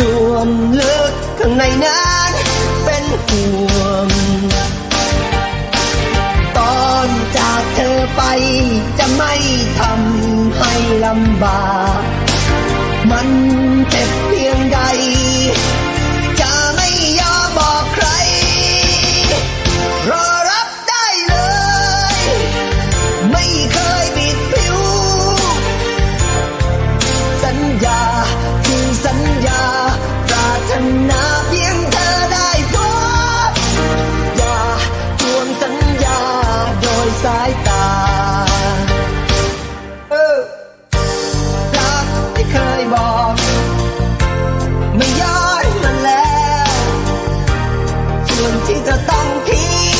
ส่วมลึกข้างในนั้นเป็นห่วงตอนจากเธอไปจะไม่ทำให้ลำบาก มันเจ็บเพียงใด ต้องทิ้ง